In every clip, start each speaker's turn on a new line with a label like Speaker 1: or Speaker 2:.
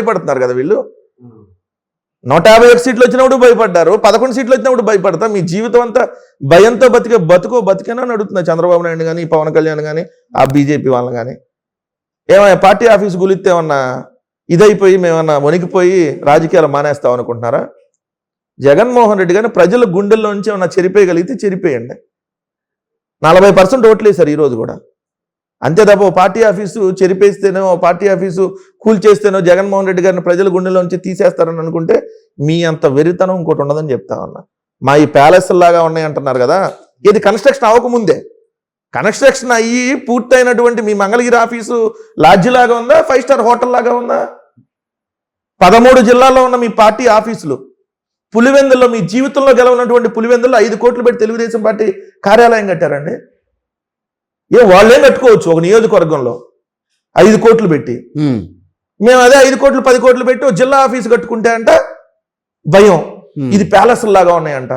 Speaker 1: భయపడుతున్నారు కదా వీళ్ళు? నూట యాభై ఒక్క సీట్లు వచ్చినప్పుడు భయపడ్డారు పదకొండు సీట్లు వచ్చినప్పుడు భయపడతా. మీ జీవితం అంతా భయంతో బతికే బతుకో బతికేనా అని అడుగుతున్నా చంద్రబాబు నాయుడు కానీ పవన్ కళ్యాణ్ కానీ ఆ బీజేపీ వాళ్ళని కానీ ఏమన్నా పార్టీ ఆఫీస్ గులిస్తే ఏమన్నా ఇదైపోయి మేమన్నా వణికిపోయి రాజకీయాలు మానేస్తాం అనుకుంటున్నారా? జగన్మోహన్ రెడ్డి గారిని ప్రజల గుండెల్లో నుంచి ఏమన్నా చెరిపేయగలిగితే చెరిపేయండి. నలభై పర్సెంట్ ఓట్లేశారు ఈరోజు కూడా. అంతే తప్ప ఓ పార్టీ ఆఫీసు చెరిపేస్తేనో ఓ పార్టీ ఆఫీసు కూల్చేస్తేనో జగన్మోహన్ రెడ్డి గారిని ప్రజల గుండెలో నుంచి తీసేస్తారని అనుకుంటే మీ అంత వెరితనం ఇంకోటి ఉండదని చెప్తా ఉన్నా. మా ఈ ప్యాలెస్ లాగా ఉన్నాయి అంటున్నారు కదా ఇది కన్స్ట్రక్షన్ అవ్వకముందే. కన్స్ట్రక్షన్ అయ్యి పూర్తయినటువంటి మీ మంగళగిరి ఆఫీసు లాడ్జిలాగా ఉందా ఫైవ్ స్టార్ హోటల్ లాగా ఉందా? పదమూడు జిల్లాల్లో ఉన్న మీ పార్టీ ఆఫీసులు పులివెందుల్లో మీ జీవితంలో గెలవనటువంటి పులివెందుల్లో ఐదు కోట్లు పెట్టి తెలుగుదేశం పార్టీ కార్యాలయం కట్టారండి. ఏ వాళ్ళేం కట్టుకోవచ్చు ఒక నియోజకవర్గంలో? ఐదు కోట్లు పెట్టి. మేము అదే ఐదు కోట్లు పది కోట్లు పెట్టి జిల్లా ఆఫీస్ కట్టుకుంటే అంట భయం. ఇది ప్యాలెస్ లాగా ఉన్నాయంట.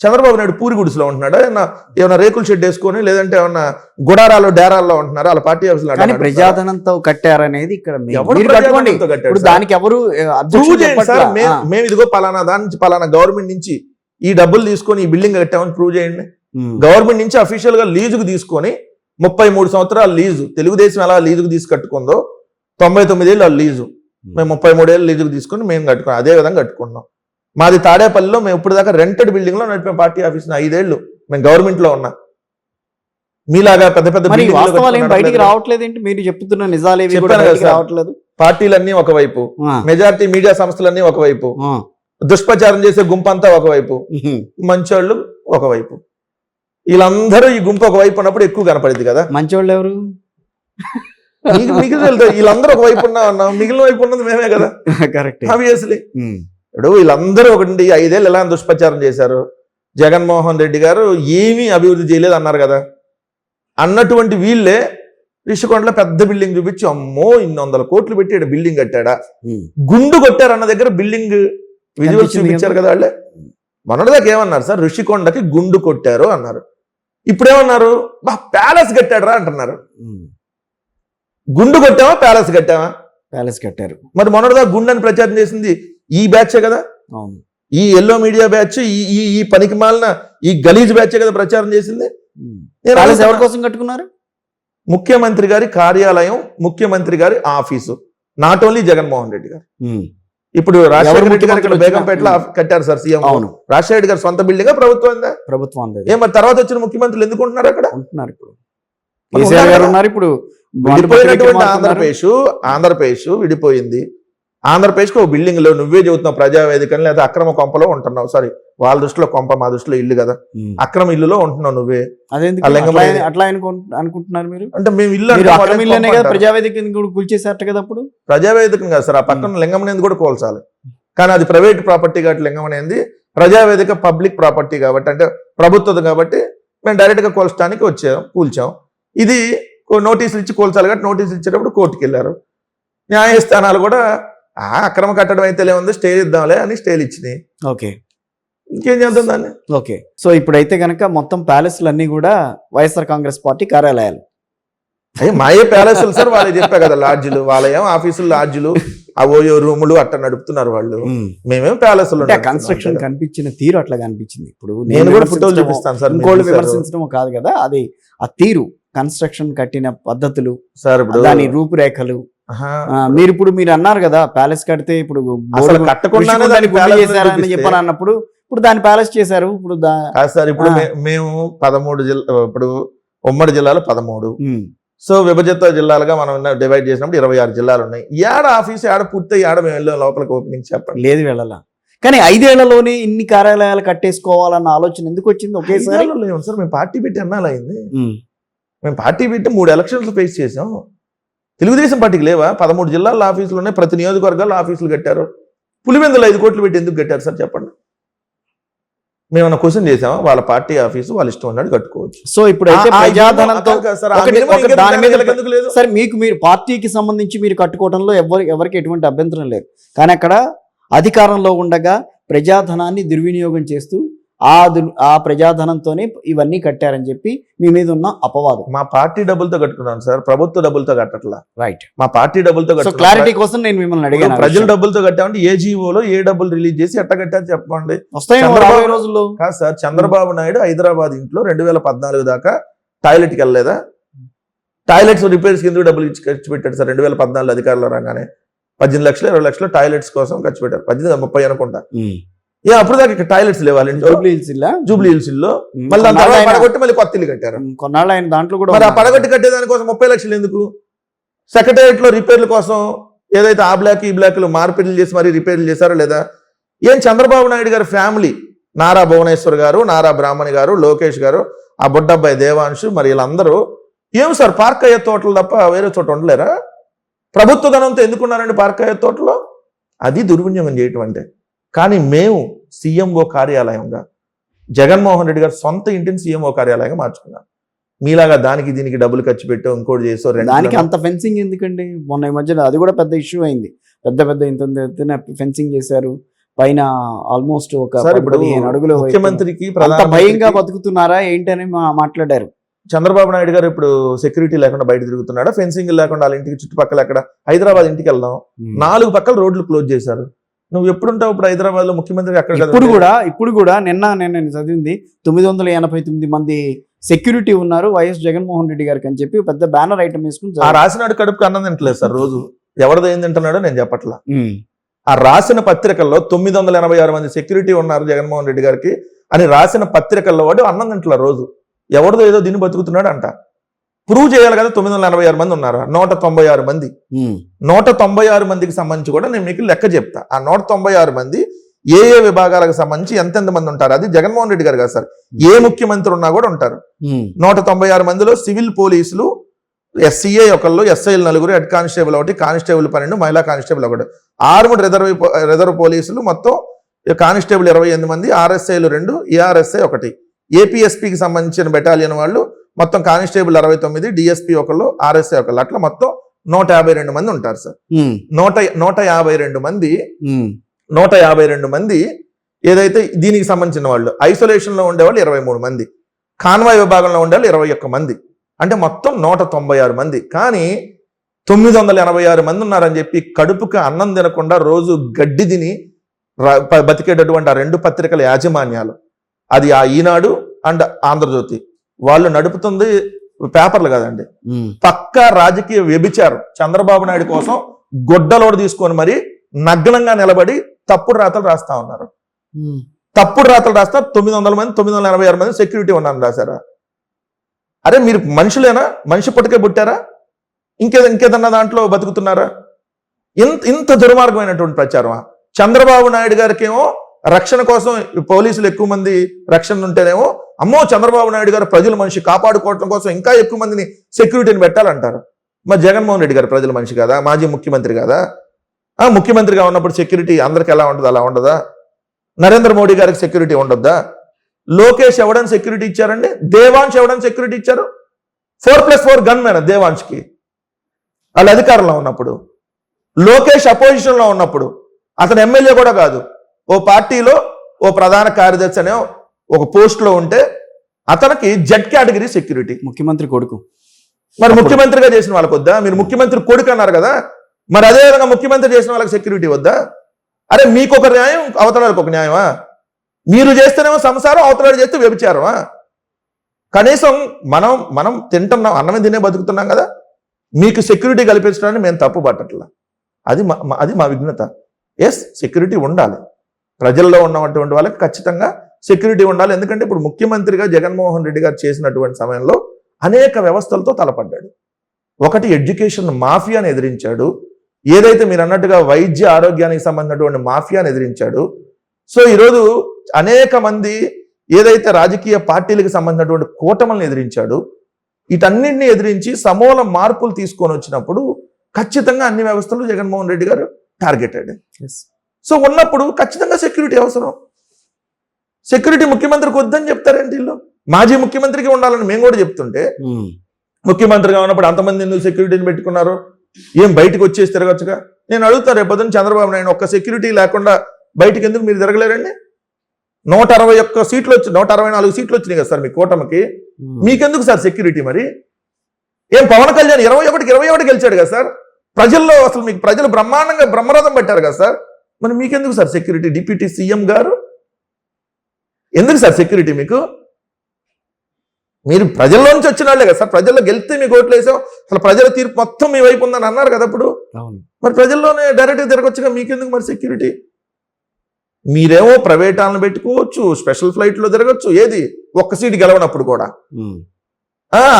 Speaker 1: చంద్రబాబు నాయుడు పూరి గుడిసెలో ఉంటున్నాడా? ఏమన్నా ఏమైనా రేకుల షెడ్ వేసుకొని లేదంటే ఏమన్నా గుడారాలు డేరాల్లో ఉంటున్నారా? వాళ్ళ పార్టీ ఆఫీసులో
Speaker 2: కానీ ప్రజాధనంతో కట్టారనేది ఇక్కడ ఇప్పుడు? దానికి ఎవరు
Speaker 1: సార్. మేము ఇదిగో పలానా దాని నుంచి పలానా గవర్నమెంట్ నుంచి ఈ డబ్బులు తీసుకొని ఈ బిల్డింగ్ కట్టామని ప్రూవ్ చేయండి. గవర్నమెంట్ నుంచి అఫీషియల్గా లీజుకు తీసుకొని ముప్పై మూడు సంవత్సరాల లీజు. తెలుగుదేశం ఎలా లీజుకు తీసి కట్టుకుందో తొంభై తొమ్మిది ఏళ్ళు లీజు. మేము ముప్పై మూడేళ్ళు లీజుకు తీసుకొని మేము కట్టుకున్నాం. అదే విధంగా కట్టుకున్నాం. మాది తాడేపల్లిలో మేము ఇప్పుడు దాకా రెంటెడ్ బిల్డింగ్లో నడిపాం. పార్టీ ఆఫీస్ ఐదేళ్ళు మేము గవర్నమెంట్లో ఉన్నా. మీలాగా పెద్ద పెద్ద
Speaker 2: బయటికి. రావట్లేదు ఏంటి మీరు చెప్తున్న
Speaker 1: సార్.
Speaker 2: రావట్లేదు.
Speaker 1: పార్టీలన్నీ ఒకవైపు. మెజారిటీ మీడియా సంస్థలన్నీ ఒకవైపు. దుష్ప్రచారం చేసే గుంపంతా ఒకవైపు. మంచోళ్ళు ఒకవైపు. వీళ్ళందరూ ఈ గుంపు ఒకవైపు ఉన్నప్పుడు ఎక్కువ కనపడింది కదా.
Speaker 2: మంచోళ్ళు ఎవరు?
Speaker 1: మిగిలిన వీళ్ళందరూ ఒకవైపు ఉన్నా ఉన్నాం మిగిలిన వైపు ఉన్నది మేమే కదా.
Speaker 2: కరెక్ట్
Speaker 1: ఆబ్వియస్లీ ఇప్పుడు వీళ్ళందరూ ఒకటి ఐదేళ్ళు ఎలా దుష్ప్రచారం చేశారు? జగన్మోహన్ రెడ్డి గారు ఏమీ అభివృద్ధి చేయలేదు అన్నారు కదా. అన్నటువంటి వీళ్ళే రిషికొండలో పెద్ద బిల్డింగ్ చూపించి అమ్మో ఇన్ని వందల కోట్లు పెట్టి బిల్డింగ్ కట్టాడా? గుండు కొట్టారు అన్న దగ్గర బిల్డింగ్ విజువల్స్ చూపించారు కదా వాళ్ళే. మొన్నటిదాకా ఏమన్నారు సార్? ఋషికొండకి గుండు కొట్టారు అన్నారు. ఇప్పుడు ఏమన్నారు బా ప్యాలెస్ కట్టాడురా అంటున్నారు. గుండు కొట్టావా ప్యాలెస్ కట్టావా?
Speaker 2: ప్యాలెస్ కట్టారు.
Speaker 1: మరి మొన్నటిదాకా గుండు అని ప్రచారం చేసింది ఈ బ్యాచే కదా?
Speaker 2: అవును.
Speaker 1: ఈ ఎల్లో మీడియా బ్యాచ్ ఈ ఈ ఈ పనికి మాలిన ఈ గలీజ్ బ్యాచే కదా ప్రచారం చేసింది?
Speaker 2: ప్యాలెస్ ఎవరి. కోసం కట్టుకున్నారు?
Speaker 1: ముఖ్యమంత్రి గారి కార్యాలయం ముఖ్యమంత్రి గారి office. Not only Jaganmohan Reddy garu. ఇప్పుడు రాజశేఖర రెడ్డి గారు ఇక్కడ బేగంపేటలో కట్టారు సార్ సీఎం.
Speaker 2: అవును.
Speaker 1: రాజశేఖర రెడ్డి గారు సొంత బిల్డింగ్ ప్రభుత్వం
Speaker 2: ప్రభుత్వం
Speaker 1: ఏ మరి తర్వాత వచ్చిన ముఖ్యమంత్రులు ఎందుకు ఉంటున్నారు అక్కడ?
Speaker 2: ఉంటున్నారు ఇప్పుడు. కేసీఆర్
Speaker 1: ఉన్నారు
Speaker 2: గారు? ఉన్నారు ఇప్పుడు.
Speaker 1: విడిపోయినటువంటి. ఆంధ్రప్రదేశ్ ఆంధ్రప్రదేశ్ విడిపోయింది. ఆంధ్రప్రదేశ్కు బిల్డింగ్లో నువ్వే చెబుతున్నావు ప్రజావేదికని లేదా అక్రమ కొంపలో ఉంటున్నావు. సారీ వాళ్ళ దృష్టిలో కొంప మా దృష్టిలో ఇల్లు కదా. అక్రమ ఇల్లులో ఉంటున్నావు నువ్వే.
Speaker 2: అట్లా అనుకుంటున్నారు మీరు?
Speaker 1: అంటే మేము ఇల్లు
Speaker 2: కదా కూడా అప్పుడు?
Speaker 1: కాదు సార్ ఆ పక్కన లింగం అనేది కూడా కోల్చాలి. కానీ అది ప్రైవేట్ ప్రాపర్టీ కాబట్టి లింగం అనేది ప్రజావేదిక పబ్లిక్ ప్రాపర్టీ కాబట్టి అంటే ప్రభుత్వది కాబట్టి మేము డైరెక్ట్గా కోల్చడానికి వచ్చాం కూల్చాం. ఇది నోటీసులు ఇచ్చి కోల్చాలి కాబట్టి నోటీసులు ఇచ్చేటప్పుడు కోర్టుకి వెళ్ళారు న్యాయస్థానాలు కూడా ఆ అక్రమ కట్టడం అయితే ఉంది స్టే ఇద్దాంలే అని స్టేలు ఇచ్చినాయి
Speaker 2: ఓకే.
Speaker 1: ఇంకేం చేద్దాం దాన్ని?
Speaker 2: ఓకే. సో ఇప్పుడైతే కనుక మొత్తం ప్యాలెస్లు అన్ని కూడా వైఎస్ఆర్ కాంగ్రెస్ పార్టీ కార్యాలయాలు.
Speaker 1: అయ్యి మాయే ప్యాలెస్లు సార్? వాళ్ళు చెప్పా కదా లాడ్జీలు వాళ్ళ ఏం ఆఫీసులు లాడ్జీలు ఓయో రూములు అట్ట నడుపుతున్నారు వాళ్ళు. మేమేం. ప్యాలెస్లు
Speaker 2: అంటే కన్స్ట్రక్షన్ కనిపించిన తీరు అట్లా కనిపించింది. ఇప్పుడు
Speaker 1: నేను కూడా ఫోటోలు చూపిస్తాను సార్
Speaker 2: ఇంకోళ్ళు. విమర్శించడం కాదు కదా అది ఆ తీరు కన్స్ట్రక్షన్ కట్టిన పద్ధతులు
Speaker 1: సార్ ఇప్పుడు
Speaker 2: దాని రూపురేఖలు మీరు ఇప్పుడు మీరు అన్నారు కదా ప్యాలెస్ కడితే ఇప్పుడు
Speaker 1: అసలు palace
Speaker 2: చేశారని చెప్పని అన్నప్పుడు ఇప్పుడు దాని ప్యాలెస్ చేశారు ఇప్పుడు
Speaker 1: సార్ ఇప్పుడు మేము పదమూడు జిల్లా ఇప్పుడు ఉమ్మడి జిల్లాలు పదమూడు. సో విభజిత జిల్లాలుగా మనం డివైడ్ చేసినప్పుడు ఇరవై ఆరు జిల్లాలు ఉన్నాయి ఏడ ఆఫీస్ ఏడ పూర్తి ఏడ మేము వెళ్ళాం లోపలికి ఓపెనింగ్ చెప్పండి.
Speaker 2: లేదు వెళ్ళాల. కానీ ఐదేళ్ళలోనే ఇన్ని కార్యాలయాలు కట్టేసుకోవాలన్న ఆలోచన ఎందుకు వచ్చింది ఒకేసారి?
Speaker 1: సార్ మేము పార్టీ పెట్టి అన్నాలు అయింది. మేము పార్టీ పెట్టి మూడు ఎలక్షన్స్ ఫేస్ చేసాం. తెలుగుదేశం పార్టీకి లేవా? పదమూడు జిల్లాల ఆఫీసులు ఉన్నాయి ప్రతి నియోజకవర్గాల్లో ఆఫీసులు కట్టారు. పులివెందులు ఐదు కోట్లు పెట్టి ఎందుకు కట్టారు సార్ చెప్పండి. మేమన్నా క్వశ్చన్ చేసామా? వాళ్ళ పార్టీ ఆఫీసు వాళ్ళ ఇష్టం ఉన్నట్టు కట్టుకోవచ్చు.
Speaker 2: సో
Speaker 1: లేదు?
Speaker 2: సరే మీకు మీరు పార్టీకి సంబంధించి మీరు కట్టుకోవడంలో ఎవరు ఎవరికి ఎటువంటి అభ్యంతరం లేదు. కానీ అక్కడ అధికారంలో ఉండగా ప్రజాధనాన్ని దుర్వినియోగం చేస్తూ ఆ ఆ ప్రజాధనంతోనే ఇవన్నీ కట్టారని చెప్పి మీ మీద ఉన్న అపవాదం.
Speaker 1: మా పార్టీ డబ్బులతో కట్టుకున్నాను సార్ ప్రభుత్వ డబ్బులతో కట్టట్లా.
Speaker 2: రైట్
Speaker 1: మా పార్టీ డబ్బులతో.
Speaker 2: క్లారిటీ కోసం నేను మిమ్మల్ని అడిగాను
Speaker 1: ప్రజల. డబ్బులతో కట్టామంటే ఏ జీవోలో ఏ డబ్బులు రిలీజ్ చేసి ఎట్ట కట్టారు చెప్పండి.
Speaker 2: రోజుల్లో.
Speaker 1: కాదు సార్ చంద్రబాబు నాయుడు హైదరాబాద్ ఇంట్లో రెండు వేల పద్నాలుగు దాకా టాయిలెట్కి వెళ్ళలేదా? టాయిలెట్స్ రిపేర్స్ కింద డబ్బులు ఇచ్చి ఖర్చు పెట్టాడు సార్ రెండు వేల పద్నాలుగు అధికారులు రాగానే. పద్దెనిమిది లక్షలు ఇరవై లక్షలు టాయిలెట్స్ కోసం ఖర్చు పెట్టారు. పద్దెనిమిది ముప్పై అనుకుంటా. ఏ అప్పుడు దాకా ఇక్కడ టాయిలెట్స్ లేవు? వాళ్ళ ఇంట్లో
Speaker 2: జూబ్లీ హిల్స్ ఇల్లా?
Speaker 1: జూబ్లీ హిల్స్లో
Speaker 2: ఉమ్,
Speaker 1: మళ్ళీ దాని తర్వాత పడగొట్టి మళ్ళీ కొత్త ఇల్లు కట్టారు.
Speaker 2: కొన్నాళ్ళు ఆయన దాంట్లో కూడా
Speaker 1: మరి ఆ. పడగొట్టి కట్టేదానికోసం ముప్పై లక్షలు ఎందుకు? సెక్రటేరియట్లో రిపేర్ల కోసం ఏదైతే ఆ బ్లాక్ ఈ బ్లాక్ మార్పిడిలు చేసి మరి రిపేర్లు చేశారో లేదా? ఏం చంద్రబాబు నాయుడు గారి ఫ్యామిలీ? నారా భువనేశ్వర్ గారు నారా బ్రాహ్మణి గారు లోకేష్ గారు ఆ బుడ్డబ్బాయి దేవాంశు మరి వీళ్ళందరూ ఏం సార్ పార్క్ అయ్యే తోటలు తప్ప వేరే చోట ఉండలేరా? ప్రభుత్వ ధనంతో ఎందుకున్నారండి పార్క్ అయ్యే తోటలో? అది దుర్వినియోగం చేయటం అంటే. కానీ మేము సీఎంఓ కార్యాలయంగా జగన్మోహన్ రెడ్డి గారు సొంత ఇంటిని సీఎంఓ కార్యాలయంగా మార్చుకున్నాం మీలాగా దానికి దీనికి డబ్బులు ఖర్చు పెట్టో ఇంకోటి చేసో
Speaker 2: దానికి అంత ఫెన్సింగ్ ఎందుకండి? మొన్న ఈ మధ్యన అది కూడా పెద్ద ఇష్యూ అయింది. పెద్ద పెద్ద ఇంత ఫెన్సింగ్ చేశారు. పైన ఆల్మోస్ట్ ఒక అడుగులు.
Speaker 1: ముఖ్యమంత్రికి
Speaker 2: భయంగా బతుకుతున్నారా ఏంటని మా- మాట్లాడారు.
Speaker 1: చంద్రబాబు నాయుడు గారు ఇప్పుడు సెక్యూరిటీ లేకుండా బయట తిరుగుతున్నాడా? ఫెన్సింగ్ లేకుండా వాళ్ళ ఇంటికి చుట్టుపక్కల ఎక్కడ? హైదరాబాద్ ఇంటికి వెళ్దాం. నాలుగు పక్కల రోడ్లు క్లోజ్ చేశారు. నువ్వు ఎప్పుడుంటావు ఇప్పుడు హైదరాబాద్లో ముఖ్యమంత్రి అక్కడ
Speaker 2: ఇప్పుడు. కూడా ఇప్పుడు కూడా నిన్న నేను చదివింది తొమ్మిది వందల ఎనభై తొమ్మిది మంది సెక్యూరిటీ ఉన్నారు వైఎస్ జగన్మోహన్ రెడ్డి గారికి అని చెప్పి పెద్ద బ్యానర్ ఐటమ్ వేసుకుని
Speaker 1: ఆ. రాసినాడు కడుపుకి అన్నం తింటలేదు సార్ రోజు ఎవరిది ఏం తింటున్నాడో నేను చెప్పట్లా. ఆ రాసిన పత్రికల్లో తొమ్మిది వందల ఎనభై ఆరు మంది సెక్యూరిటీ ఉన్నారు జగన్మోహన్ రెడ్డి గారికి అని రాసిన పత్రికల్లో వాడు అన్నం తింటల రోజు ఎవరిదో ఏదో దీన్ని బతుకుతున్నాడు అంట ప్రూవ్ చేయాలి కదా తొమ్మిది వందల ఎనభై ఆరు మంది ఉన్నారు? నూట తొంభై ఆరు మంది. నూట తొంభై ఆరు మందికి సంబంధించి కూడా నేను మీకు లెక్క చెప్తా. ఆ నూట తొంభై ఆరు మంది ఏ ఏ విభాగాలకు సంబంధించి ఎంతెంత మంది ఉంటారు? అది జగన్మోహన్ రెడ్డి గారు కాదు సార్. ఏ ముఖ్యమంత్రి ఉన్నా కూడా ఉంటారు. నూట తొంభై ఆరు మందిలో సివిల్ పోలీసులు ఎస్సీఏ ఒకళ్ళు ఎస్ఐలు నలుగురు హెడ్ కానిస్టేబుల్ ఒకటి కానిస్టేబుల్ పన్నెండు మహిళా కానిస్టేబుల్ ఒకటి. ఆర్మ్డ్ రిజర్వ్ రిజర్వ్ పోలీసులు మొత్తం కానిస్టేబుల్ ఇరవై ఎనిమిది మంది ఆర్ఎస్ఐలు రెండు ఏఆర్ఎస్ఐ ఒకటి. ఏపీఎస్పీకి సంబంధించిన బెటాలియన్ వాళ్ళు మొత్తం కానిస్టేబుల్ అరవై తొమ్మిది డిఎస్పీ ఒకళ్ళు ఆర్ఎస్ఐ ఒకళ్ళు. అట్లా మొత్తం నూట యాభై రెండు మంది ఉంటారు సార్. నూట నూట యాభై రెండు మంది. నూట యాభై రెండు మంది ఏదైతే దీనికి సంబంధించిన వాళ్ళు ఐసోలేషన్లో ఉండేవాళ్ళు ఇరవై మూడు మంది. కాన్వాయ్ విభాగంలో ఉండేవాళ్ళు ఇరవై ఒక్క మంది. అంటే మొత్తం నూట తొంభై ఆరు మంది. కానీ తొమ్మిది వందల ఎనభై ఆరు మంది ఉన్నారని చెప్పి కడుపుకి అన్నం తినకుండా రోజు గడ్డి తిని బతికేటటువంటి ఆ రెండు పత్రికల యాజమాన్యాలు. అది ఆ ఈనాడు అండ్ ఆంధ్రజ్యోతి. వాళ్ళు నడుపుతుంది పేపర్లు కదండి. పక్కా రాజకీయ వ్యభిచారం. చంద్రబాబు నాయుడు కోసం గొడ్డలోడు తీసుకొని మరి నగ్నంగా నిలబడి తప్పుడు రాతలు రాస్తా ఉన్నారు. తప్పుడు రాతలు రాస్తా తొమ్మిది వందల మంది తొమ్మిది వందల ఎనభై ఆరు మంది సెక్యూరిటీ ఉన్నాను రాశారా? అరే మీరు మనుషులేనా? మనిషి పుట్టకే పుట్టారా? ఇంకేద ఇంకేదన్నా దాంట్లో బతుకుతున్నారా? ఇంత ఇంత దుర్మార్గమైనటువంటి ప్రచారమా? చంద్రబాబు నాయుడు గారికి ఏమో రక్షణ కోసం పోలీసులు ఎక్కువ మంది రక్షణ ఉంటేనేమో అమ్మో చంద్రబాబు నాయుడు గారు ప్రజల మనిషి కాపాడుకోవడం కోసం ఇంకా ఎక్కువ మందిని సెక్యూరిటీని పెట్టాలంటారు. మరి జగన్మోహన్ రెడ్డి గారు ప్రజల మనిషి కదా? మాజీ ముఖ్యమంత్రి కదా? ఆ ముఖ్యమంత్రిగా ఉన్నప్పుడు సెక్యూరిటీ అందరికి ఎలా ఉండదు అలా ఉండదా? నరేంద్ర మోడీ గారికి సెక్యూరిటీ ఉండొద్దా? లోకేష్ ఎవడని సెక్యూరిటీ ఇచ్చారండి? దేవాంశ్ ఎవడని సెక్యూరిటీ ఇచ్చారు? Four plus four gunman దేవాంశ్కి. వాళ్ళు అధికారంలో ఉన్నప్పుడు. లోకేష్ అపోజిషన్లో ఉన్నప్పుడు. అతను ఎమ్మెల్యే కూడా కాదు. ఓ పార్టీలో ఓ ప్రధాన కార్యదర్శి అనే ఒక పోస్ట్లో ఉంటే అతనికి జెడ్ కేటగిరీ సెక్యూరిటీ
Speaker 2: ముఖ్యమంత్రి కొడుకు.
Speaker 1: మరి ముఖ్యమంత్రిగా చేసిన వాళ్ళకి వద్దా? మీరు ముఖ్యమంత్రి కొడుకు అన్నారు కదా మరి అదే విధంగా ముఖ్యమంత్రి చేసిన వాళ్ళకి సెక్యూరిటీ వద్దా? అరే మీకు ఒక న్యాయం అవతలాలకు ఒక న్యాయమా? మీరు చేస్తేనేమో సంసారం అవతలాడు చేస్తే వ్యభిచారమా? కనీసం మనం మనం తింటున్నాం అన్నమే తినే బతుకుతున్నాం కదా మీకు సెక్యూరిటీ కల్పించడానికి మేము తప్పు పట్టట్లా. అది మా మా- అది మా విఘ్నత. ఎస్ సెక్యూరిటీ ఉండాలి. ప్రజల్లో ఉన్నటువంటి వాళ్ళకి ఖచ్చితంగా సెక్యూరిటీ ఉండాలి. ఎందుకంటే ఇప్పుడు ముఖ్యమంత్రిగా జగన్మోహన్ రెడ్డి గారు చేసినటువంటి సమయంలో అనేక వ్యవస్థలతో తలపడ్డాడు. ఒకటి ఎడ్యుకేషన్ మాఫియాని ఎదిరించాడు. ఏదైతే మీరు అన్నట్టుగా వైద్య ఆరోగ్యానికి సంబంధించినటువంటి మాఫియాని ఎదిరించాడు. సో ఈరోజు అనేక మంది ఏదైతే రాజకీయ పార్టీలకు సంబంధించినటువంటి కూటములను ఎదిరించాడు. వీటన్నింటినీ ఎదిరించి సమూల మార్పులు తీసుకొని వచ్చినప్పుడు ఖచ్చితంగా అన్ని వ్యవస్థలు జగన్మోహన్ రెడ్డి గారు టార్గెటెడ్. సో ఉన్నప్పుడు ఖచ్చితంగా సెక్యూరిటీ అవసరం. సెక్యూరిటీ ముఖ్యమంత్రికి వద్దని చెప్తారేంటి వీళ్ళు? మాజీ ముఖ్యమంత్రికి ఉండాలని మేము కూడా చెప్తుంటే. ముఖ్యమంత్రిగా ఉన్నప్పుడు అంతమంది ఎందుకు సెక్యూరిటీని పెట్టుకున్నారు? ఏం బయటకు వచ్చేసి తిరగచ్చుగా నేను అడుగుతా రేపొద్దున చంద్రబాబు నాయుడు ఒక్క సెక్యూరిటీ లేకుండా బయటికి ఎందుకు మీరు తిరగలేరండి? నూట అరవై ఒక్క సీట్లు వచ్చి నూట అరవై నాలుగు సీట్లు వచ్చినాయి కదా సార్ మీ కూటమికి. మీకెందుకు సార్ సెక్యూరిటీ మరి? ఏం పవన్ కళ్యాణ్ ఇరవై ఒకటికి ఇరవై ఒకటి గెలిచాడు కదా సార్? ప్రజల్లో అసలు మీకు ప్రజలు బ్రహ్మాండంగా బ్రహ్మరథం పెట్టారు కదా సార్? మరి మీకెందుకు సార్ సెక్యూరిటీ? డిప్యూటీ సీఎం గారు ఎందుకు సార్ సెక్యూరిటీ మీకు? మీరు ప్రజల్లోంచి వచ్చిన వాళ్ళే కదా సార్. ప్రజల్లో గెలిస్తే మీకు ఓట్లు వేసాం. అసలు ప్రజల తీర్పు మొత్తం మీ వైపు ఉందని అన్నారు కదా అప్పుడు. మరి ప్రజల్లోనే డైరెక్ట్గా తిరగొచ్చుగా మీకెందుకు మరి సెక్యూరిటీ మీరేమో ప్రైవేట్ వాళ్ళని పెట్టుకోవచ్చు స్పెషల్ ఫ్లైట్లో తిరగచ్చు ఏది? ఒక్క సీట్ గెలవనప్పుడు కూడా.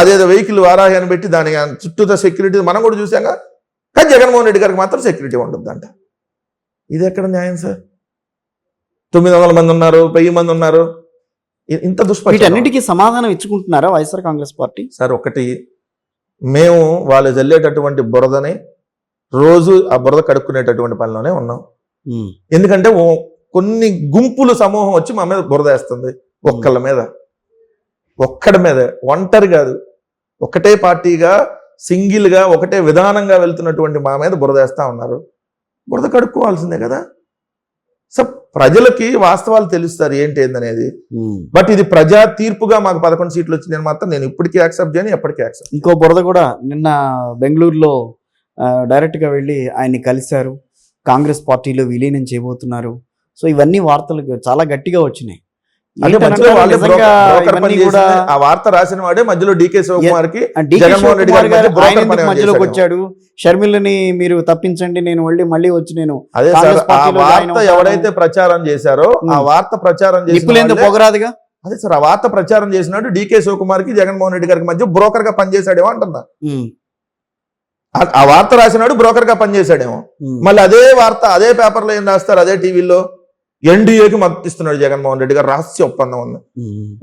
Speaker 1: అదేదో వెహికల్ వారాహి అని పెట్టి దాని చుట్టూతో సెక్యూరిటీ మనం కూడా చూసాగా. కానీ జగన్మోహన్ రెడ్డి గారికి మాత్రం సెక్యూరిటీ ఉండొద్దంట. ఇది ఎక్కడ న్యాయం సార్? తొమ్మిది వందల మంది ఉన్నారు వెయ్యి మంది ఉన్నారు. ఇంత
Speaker 2: వీటన్నిటికీ సమాధానం ఇచ్చుకుంటున్నారా వైఎస్ఆర్ కాంగ్రెస్ పార్టీ?
Speaker 1: సార్ ఒకటి మేము వాళ్ళు జల్లేటటువంటి బురదని రోజు ఆ బురద కడుక్కునేటటువంటి పనిలోనే ఉన్నాం. ఎందుకంటే కొన్ని గుంపులు సమూహం వచ్చి మా మీద బురద వేస్తుంది ఒక్కళ్ళ మీద. ఒక్కడి మీద ఒంటరి కాదు. ఒకటే పార్టీగా సింగిల్గా ఒకటే విధానంగా వెళ్తున్నటువంటి మా మీద బురద వేస్తా ఉన్నారు. బురద కడుక్కోవాల్సిందే కదా. సో ప్రజలకి వాస్తవాలు తెలుస్తారు ఏంటి ఏందనేది. బట్ ఇది ప్రజా తీర్పుగా మాకు పదకొండు సీట్లు వచ్చిందని మాత్రం నేను ఇప్పటికీ యాక్సెప్ట్ చేయను ఎప్పటికీ యాక్సెప్ట్
Speaker 2: ఇంకో బురద కూడా నిన్న బెంగళూరులో ఆ, డైరెక్ట్గా వెళ్ళి ఆయన్ని కలిశారు. కాంగ్రెస్ పార్టీలో విలీనం చేయబోతున్నారు. సో ఇవన్నీ వార్తలు చాలా గట్టిగా వచ్చినాయి.
Speaker 1: ఆ వార్త రాసిన వాడే మధ్యలో డీకే
Speaker 2: శివకుమార్కి
Speaker 1: జగన్మోహన్ రెడ్డి గారి
Speaker 2: మధ్యలోకి. వచ్చాడు షర్మిలని మీరు తప్పించండి నేను మళ్ళీ మళ్ళీ వచ్చి నేను
Speaker 1: అదే ఆ వార్త. ఎవడైతే ప్రచారం చేశారో ఆ. వార్త ప్రచారం వాళ్ళే-
Speaker 2: పొగరాదుగా
Speaker 1: అదే సార్ ఆ వార్త ప్రచారం చేసినట్టు డీకే శివకుమార్కి జగన్మోహన్ రెడ్డి గారికి మధ్య బ్రోకర్గా పనిచేశాడేమో అంటున్నా
Speaker 2: ఉమ్,
Speaker 1: ఆ- వార్త రాసినాడు బ్రోకర్గా పనిచేశాడేమో. మళ్ళీ అదే వార్త అదే పేపర్లో ఏం రాస్తారు అదే టీవీలో ఎన్డీఏకి మద్దతు ఇస్తున్నాడు జగన్మోహన్ రెడ్డి గారు రహస్య ఒప్పందం ఉంది.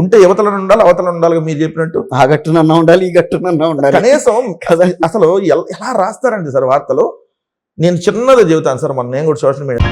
Speaker 1: ఉంటే యువతలను ఉండాలి అవతల ఉండాలి మీరు చెప్పినట్టు?
Speaker 2: ఆ గట్టునన్నా ఉండాలి ఈ గట్టునన్నా ఉండాలి.
Speaker 1: కనీసం అసలు ఎలా రాస్తారండి సార్ వార్తలు? నేను చిన్నది చెబుతాను సార్ మొన్న నేను కూడా సోషల్ మీడియా